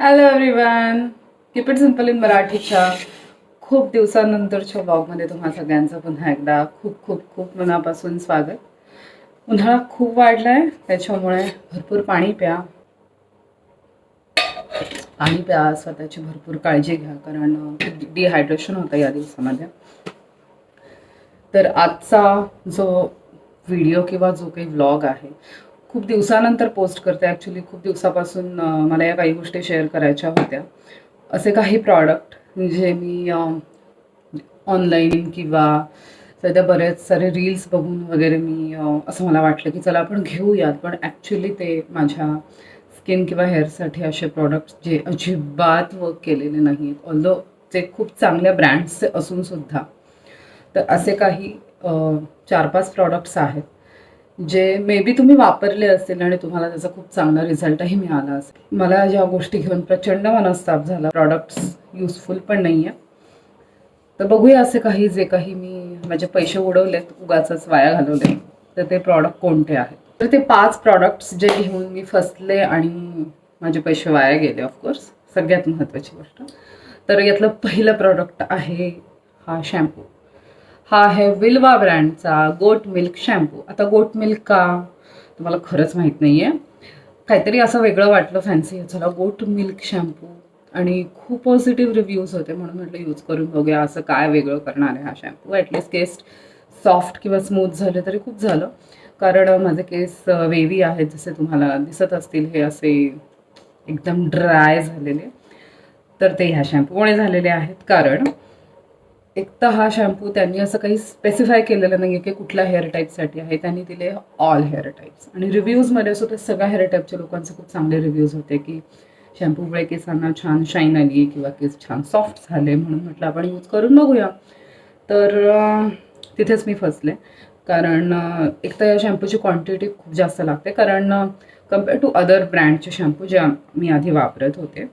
Hello everyone keep it simple in मराठीच्या. खूप दिवसानंतरच्या ब्लॉगमध्ये तुम्हा सगळ्यांचं पुन्हा एकदा खूप खूप खूप मनापासून स्वागत. उन्हाळा खूप वाढलाय त्याच्यामुळे भरपूर पाणी प्या. पाणी प्या स्वतःची भरपूर काळजी घ्या कारण डिहायड्रेशन होतं या दिवसामध्ये. तर आजचा जो व्हिडिओ किंवा जो काही व्लॉग आहे खूप दिवसानंतर पोस्ट करते. ॲक्च्युली खूप दिवसापासून मला या काही गोष्टी शेअर करायच्या होत्या. असे काही प्रॉडक्ट जे मी ऑनलाईन किंवा सध्या बरेच सारे रील्स बघून वगैरे मी असं मला वाटलं की चला आपण घेऊयात. पण ॲक्च्युली ते माझ्या स्किन किंवा हेअरसाठी असे प्रॉडक्ट्स जे अजिबात वर्क केलेले नाहीत. ऑल्दो ते खूप चांगल्या ब्रँड्सचे असूनसुद्धा तर असे काही चार पाच प्रॉडक्ट्स आहेत. जे मे बी तुम्ही वापरले असतील आणि तुम्हाला त्याचा खूप चांगला रिझल्टही मिळाला असेल. मला या गोष्टी घेऊन प्रचंड मनस्ताप झाला प्रॉडक्ट्स युजफुल पण नाही आहे तर बघूया असे काही जे काही मी माझे पैसे उडवलेत उगाच वाया घालवले. तर ते प्रॉडक्ट कोणते आहेत? तर ते पाच प्रॉडक्ट्स जे घेऊन मी फसले आणि माझे पैसे वाया गेले ऑफकोर्स सगळ्यात महत्त्वाची गोष्ट. तर यातलं पहिलं प्रॉडक्ट आहे हा शॅम्पू हा आहे विल्वा ब्रँडचा गोट मिल्क शॅम्पू. आता गोट मिल्क का? तुम्हाला खरंच माहीत नाही आहे काहीतरी असं वेगळं वाटलं फॅन्सी ह्याच्याला गोट मिल्क शॅम्पू. आणि खूप पॉझिटिव्ह रिव्ह्यूज होते म्हणून म्हटलं यूज करून बघूया असं काय वेगळं करणार आहे हा शॅम्पू ॲटलिस्ट केस सॉफ्ट किंवा स्मूथ झाले तरी खूप झालं. कारण माझे केस वेवी आहेत जसे तुम्हाला दिसत असतील हे असे एकदम ड्राय झालेले. तर ते ह्या शॅम्पूमुळे झालेले आहेत. कारण एक तर हा शॅम्पू त्यांनी असं काही स्पेसिफाय केलेलं नाही आहे की कुठल्या हेअर टाईपसाठी आहे. त्यांनी दिले ऑल हेअर टाईप्स आणि रिव्ह्यूजमध्ये सुद्धा सगळ्या हेअर टाईपच्या लोकांचे खूप चांगले रिव्ह्यूज होते की शॅम्पूमुळे केसांना छान शाईन आली किंवा केस छान सॉफ्ट झाले म्हणून म्हटलं आपण यूज करून बघूया. तर तिथेच मी फसले. कारण एक तर या शॅम्पूची क्वांटिटी खूप जास्त लागते. कारण कंपेअर टू अदर ब्रँडचे शॅम्पू जे मी आधी वापरत होते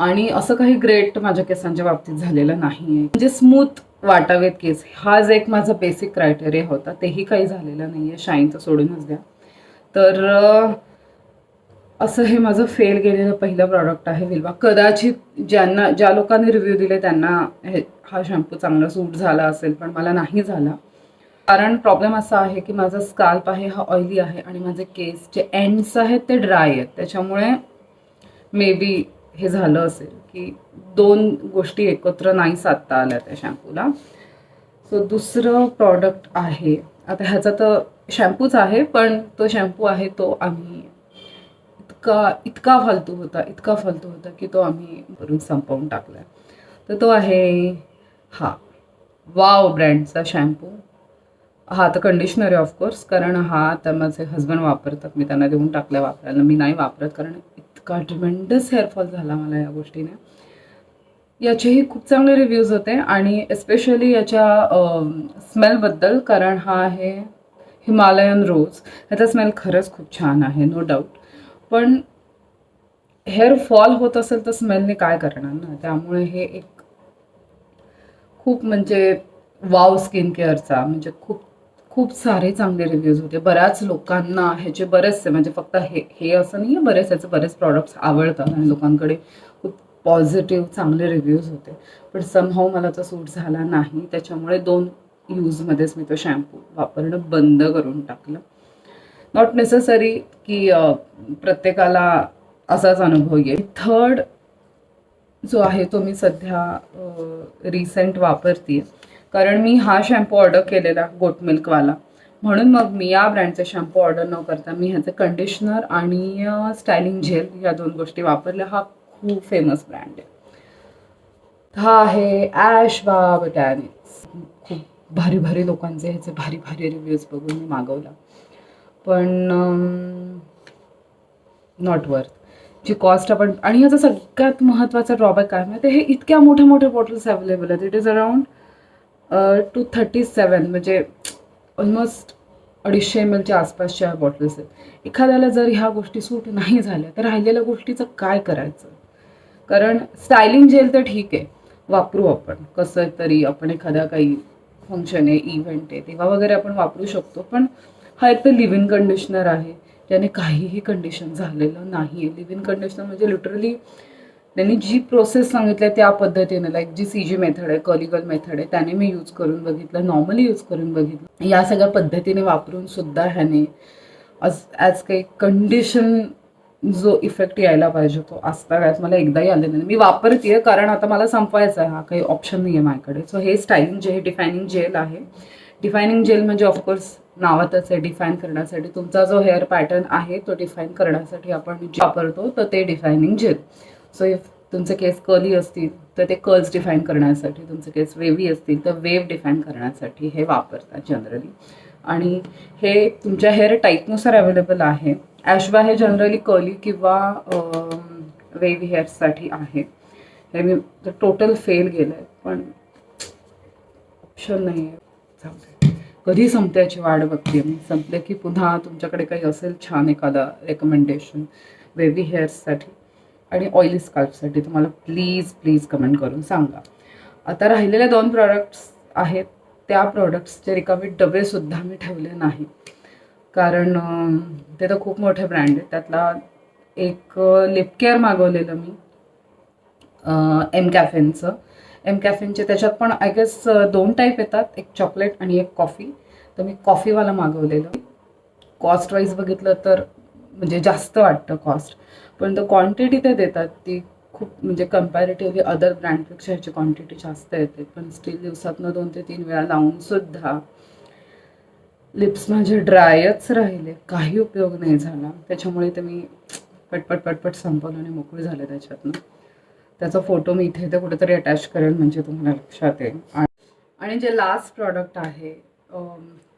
आणि असं काही ग्रेट माझ्या केसांच्या बाबतीत झालेलं नाही आहे म्हणजे स्मूथ वाटावेत केस. हा जे एक माझा बेसिक क्रायटेरिया होता तेही काही झालेलं नाही आहे शाईनचं सोडूनच द्या. तर असं हे माझं फेल गेलेलं पहिलं प्रॉडक्ट आहे विल्वा. कदाचित ज्यांना ज्या लोकांनी रिव्ह्यू दिले त्यांना हे हा शॅम्पू चांगला सूट झाला असेल पण मला नाही झाला. कारण प्रॉब्लेम असा आहे की माझा स्काल्प आहे हा ऑइली आहे आणि माझे केस जे एंड्स आहेत ते ड्राय आहेत. त्याच्यामुळे मे बी हे झालं असेल की दोन गोष्टी एकत्र नाही साधता आल्या त्या शॅम्पूला. सो दुसरं प्रॉडक्ट आहे. आता ह्याचा तर शॅम्पूच आहे पण तो शॅम्पू आहे तो आम्ही इतका इतका फालतू होता इतका फालतू होता की तो आम्ही भरून संपवून टाकला तर तो आहे हा वाव ब्रँडचा शॅम्पू हा तर कंडिशनर आहे ऑफकोर्स कारण हा आता माझे हस्बंड वापरतात मी त्यांना देऊन टाकल्या वापरायला. मी नाही वापरत कारण इतका ट्रिमेंडस हेअरफॉल झाला मला या गोष्टीने. याचेही खूप चांगले रिव्ह्यूज होते आणि एस्पेशली याच्या स्मेलबद्दल कारण हा आहे हिमालयन रोज ह्याचा स्मेल खरंच खूप छान आहे नो डाऊट पण हेअर फॉल होत असेल तर स्मेलने काय करणार ना? त्यामुळे हे एक खूप म्हणजे वाव स्किन केअरचा म्हणजे खूप खूप सारे चांगले रिव्ह्यूज होते. बऱ्याच लोकांना ह्याचे बरेचसे म्हणजे फक्त हे हे असं नाही आहे बरेच ह्याचे बरेच प्रॉडक्ट्स आवडतात आणि लोकांकडे खूप पॉझिटिव्ह चांगले रिव्ह्यूज होते. पण समहाऊ मला तो सूट झाला नाही. त्याच्यामुळे दोन यूजमध्येच मी तो शॅम्पू वापरणं बंद करून टाकलं. नॉट नेसेसरी की प्रत्येकाला असाच अनुभव येईल. थर्ड जो आहे तो मी सध्या रिसेंट वापरते कारण मी हा शॅम्पू ऑर्डर केलेला गोट मिल्कवाला म्हणून मग मी या ब्रँडचा शॅम्पू ऑर्डर न करता मी ह्याचं कंडिशनर आणि स्टायलिंग जेल या दोन गोष्टी वापरल्या. हा खूप फेमस ब्रँड आहे. हा आहे ॲश बा बटॅनिक्स खूप भारी भारी लोकांचे ह्याचे भारी भारी रिव्ह्यूज बघून मी मागवला. पण नॉट वर्थ जी कॉस्ट आपण आणि याचा सगळ्यात महत्त्वाचा ड्रॉबॅक काय माहिती हे इतक्या मोठ्या मोठ्या बॉटल्स अवेलेबल आहेत. It is around two thirty seven म्हणजे ऑलमोस्ट अडीचशे एम एलच्या आसपासच्या बॉटल्स आहेत. एखाद्याला जर ह्या गोष्टी सूट नाही झाल्या तर राहिलेल्या गोष्टीचं काय करायचं? कारण स्टायलिंग जेल तर ठीक आहे वापरू आपण. कसं तरी आपण एखाद्या काही फंक्शन आहे इव्हेंट आहे तेव्हा वगैरे आपण वापरू शकतो. पण हा एक तर लिव्ह इन कंडिशनर आहे त्याने काहीही कंडिशन झालेलं नाही आहे लिव्ह इन कंडिशनर म्हणजे लिटरली त्यांनी जी प्रोसेस सांगितली त्या पद्धतीने लाईक जी सी जी मेथड आहे कॉलिकल मेथड आहे त्याने मी यूज करून बघितलं नॉर्मली यूज करून बघितलं. या सगळ्या पद्धतीने वापरून सुद्धा ह्याने आज ॲज काही कंडिशन जो इफेक्ट यायला पाहिजे तो आजतागायत मला एकदाही आलेला नाही. मी वापरते कारण आता मला संपवायचा आहे हा काही ऑप्शन नाही आहे माझ्याकडे. सो हे स्टायलिंग जे हे डिफायनिंग जेल आहे. डिफायनिंग जेल म्हणजे ऑफकोर्स नावातच आहे डिफाईन करण्यासाठी. तुमचा जो हेअर पॅटर्न आहे तो डिफाईन करण्यासाठी आपण जे वापरतो तर ते डिफायनिंग जेल सो इफ तुमचे केस कली असतील तर ते कर्ल्स डिफाईन करण्यासाठी तुमचे केस वेवी असतील तर वेव डिफाईन करण्यासाठी हे वापरतात जनरली आणि हे तुमच्या हेअर टाईपनुसार अवेलेबल आहे. ॲशबा हे जनरली कली किंवा वेवी हेअर्ससाठी आहे. हे मी टोटल फेल गेलं आहे पण ऑप्शन नाही आहे कधी संपत्याची वाट बघते मी. संपले की पुन्हा तुमच्याकडे काही असेल छान एखादा रेकमेंडेशन वेवी हेअर्ससाठी आणि ऑइली स्काल्पसाठी तुम्हाला प्लीज प्लीज कमेंट करून सांगा. आता राहिलेल्या दोन प्रॉडक्ट्स आहेत. त्या प्रॉडक्ट्सचे रिकामे डबेसुद्धा मी ठेवले नाही. कारण ते तर खूप मोठे ब्रँड आहेत. त्यातला एक लिप केअर मागवलेलं मी एम कॅफेनचं एम कॅफेनचे त्याच्यात पण आय गेस दोन टाईप येतात. एक चॉकलेट आणि एक कॉफी तर मी कॉफीवाला मागवलेलं. कॉस्ट वाईज बघितलं तर म्हणजे जास्त वाटतं कॉस्ट पण तो क्वांटिटी ते देतात ती खूप म्हणजे कम्पॅरेटिव्हली अदर ब्रँडपेक्षा ह्याची क्वांटिटी जास्त येते. पण स्टील दिवसातनं दोन ते तीन वेळा लावून सुद्धा लिप्स माझे ड्रायच राहिले. काही उपयोग नाही झाला. त्याच्यामुळे ते मी पटपट पटपट संपवलं आणि मोकळी झाले त्याच्यातनं. त्याचा फोटो मी इथे इथे कुठेतरी अटॅच करेल म्हणजे तुम्हाला लक्षात येईल. आणि- जे लास्ट प्रॉडक्ट आहे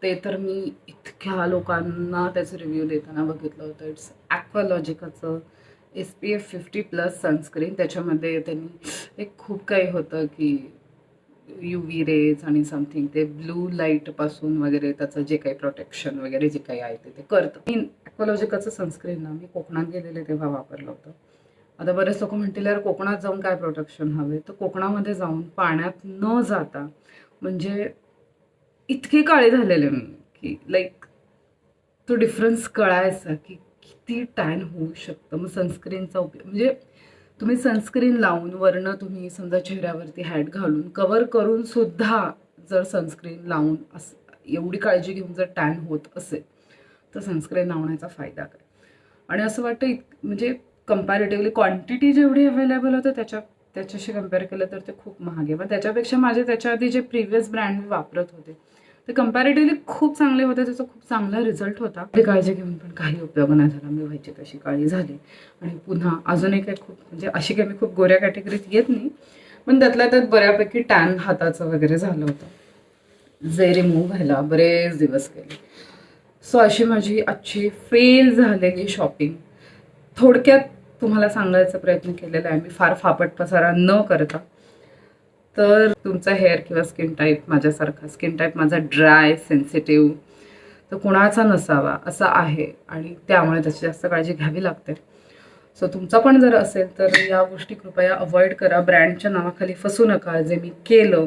ते तर मी इतक्या लोकांना त्याचं रिव्ह्यू देताना बघितलं होतं. It's ॲक्वालॉजिकाचं S P F fifty plus sunscreen त्याच्यामध्ये त्यांनी एक खूप काही होतं की यू व्ही रेज आणि समथिंग ते ब्लू लाईटपासून वगैरे त्याचं जे काही प्रोटेक्शन वगैरे जे काही आहे ते ते करतं. मी ॲक्वॉलॉजिकलचं सनस्क्रीन ना मी कोकणात गेलेले तेव्हा वापरलं होतं. आता बरेच लोक म्हणतील यार कोकणात जाऊन काय प्रोटेक्शन हवे? तर कोकणामध्ये जाऊन पाण्यात न जाता म्हणजे इतके काळे झालेले मी की लाईक तो डिफरन्स कळायचा की किती टॅन होऊ शकतं? मग सनस्क्रीनचा उपयोग म्हणजे तुम्ही सनस्क्रीन लावून वरनं तुम्ही समजा चेहऱ्यावरती हॅट घालून कवर करून सुद्धा जर सनस्क्रीन लावून असं एवढी काळजी घेऊन जर टॅन होत असेल तर सनस्क्रीन लावण्याचा फायदा काय? आणि असं वाटतं इत म्हणजे कम्पॅरेटिव्हली क्वांटिटी जेवढी अवेलेबल होतं त्याच्या त्याच्याशी कंपेअर केलं तर ते खूप महाग आहे. पण त्याच्यापेक्षा माझे त्याच्या आधी जे प्रिव्हियस ब्रँड मी वापरत होते ते कम्पॅरेटिव्हली खूप चांगले होते त्याचा खूप चांगला रिझल्ट होता. ते काळजी घेऊन पण काही उपयोग नाही झाला मी व्हायची तशी काळी झाली. आणि पुन्हा अजूनही काय खूप म्हणजे अशी काही मी खूप गोऱ्या कॅटेगरीत येत नाही पण त्यातल्या त्यात बऱ्यापैकी टॅन हाताचं वगैरे झालं होतं. जे रिमूव्ह व्हायला बरेच दिवस गेले. सो अशी माझी आजची फेल झालेली शॉपिंग थोडक्यात तुम्हाला सांगायचा प्रयत्न केलेला आहे मी फार फापट पसारा न करता. तर तुमचा हेअर किंवा स्किन टाईप माझ्यासारखा. स्किन टाईप माझा ड्राय सेन्सिटिव्ह तर कुणाचा नसावा असा आहे आणि त्यामुळे त्याची जास्त काळजी घ्यावी लागते. सो तुमचा पण जर असेल तर या गोष्टी कृपया अवॉइड करा. ब्रँडच्या नावाखाली फसू नका. जे मी केलं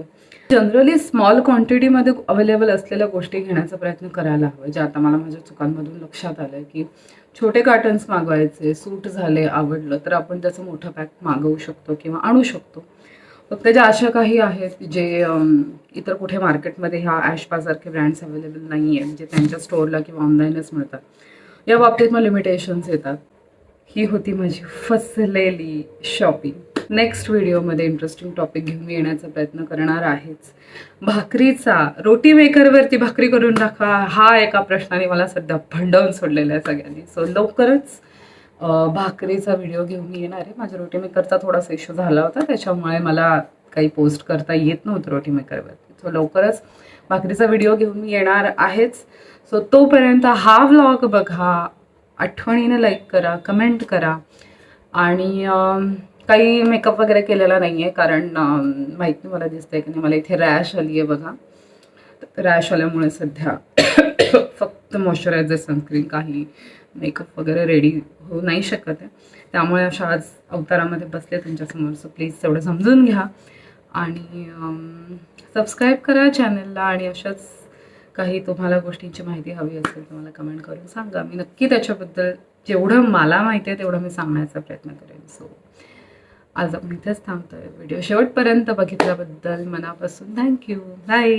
जनरली स्मॉल क्वांटिटीमध्ये अवेलेबल असलेल्या गोष्टी घेण्याचा प्रयत्न करायला हवा. जे आता मला माझ्या चुकांमधून लक्षात आलं की छोटे कार्टन्स मागवायचे सूट झाले आवडलं तर आपण त्याचं मोठं पॅक मागवू शकतो किंवा आणू शकतो. फक्त ज्या अशा काही आहेत जे इतर कुठे मार्केटमध्ये ह्या ॲशपासारखे ब्रँड्स अवेलेबल नाही आहेत जे त्यांच्या स्टोअरला किंवा ऑनलाईनच मिळतात. या बाबतीत मग लिमिटेशन्स येतात. ही होती माझी फसलेली शॉपिंग नेक्स्ट व्हिडिओमध्ये इंटरेस्टिंग टॉपिक घेऊन येण्याचा प्रयत्न करणार आहेच. भाकरीचा रोटी मेकरवरती भाकरी करून टाका हा एका प्रश्नाने मला सध्या भंडवून सोडलेला आहे सगळ्यांनी. सो लवकरच भाकरीचा व्हिडिओ घेऊन येणार आहे. माझ्या रोटी मेकरचा थोडासा इश्यू झाला होता. त्याच्यामुळे मला काही पोस्ट करता येत नव्हतं रोटी मेकरवरती सो लवकरच भाकरीचा व्हिडिओ घेऊन मी येणार आहेच. सो तोपर्यंत हा व्लॉग बघा. आठवणीनं लाईक करा कमेंट करा. आणि काही मेकअप वगैरे केलेला नाही आहे कारण माहिती मला दिसतंय की नाही. मला इथे रॅश आली आहे बघा. रॅश आल्यामुळे सध्या फक्त मॉइश्चरायझर सनस्क्रीन काही मेकअप वगैरे रेडी होऊ नाही शकत आहे. त्यामुळे अशा आज अवतारामध्ये बसले तुमच्यासमोर सो प्लीज तेवढं समजून घ्या. आणि सबस्क्राईब करा चॅनलला आणि अशाच काही तुम्हाला गोष्टींची माहिती हवी असेल तुम्हाला कमेंट करून सांगा. मी नक्की त्याच्याबद्दल जेवढं मला माहिती आहे तेवढं मी सांगण्याचा प्रयत्न करेन. सो आज आपण इथेच थांबतोय. व्हिडिओ शेवटपर्यंत बघितल्याबद्दल मनापासून थँक्यू बाय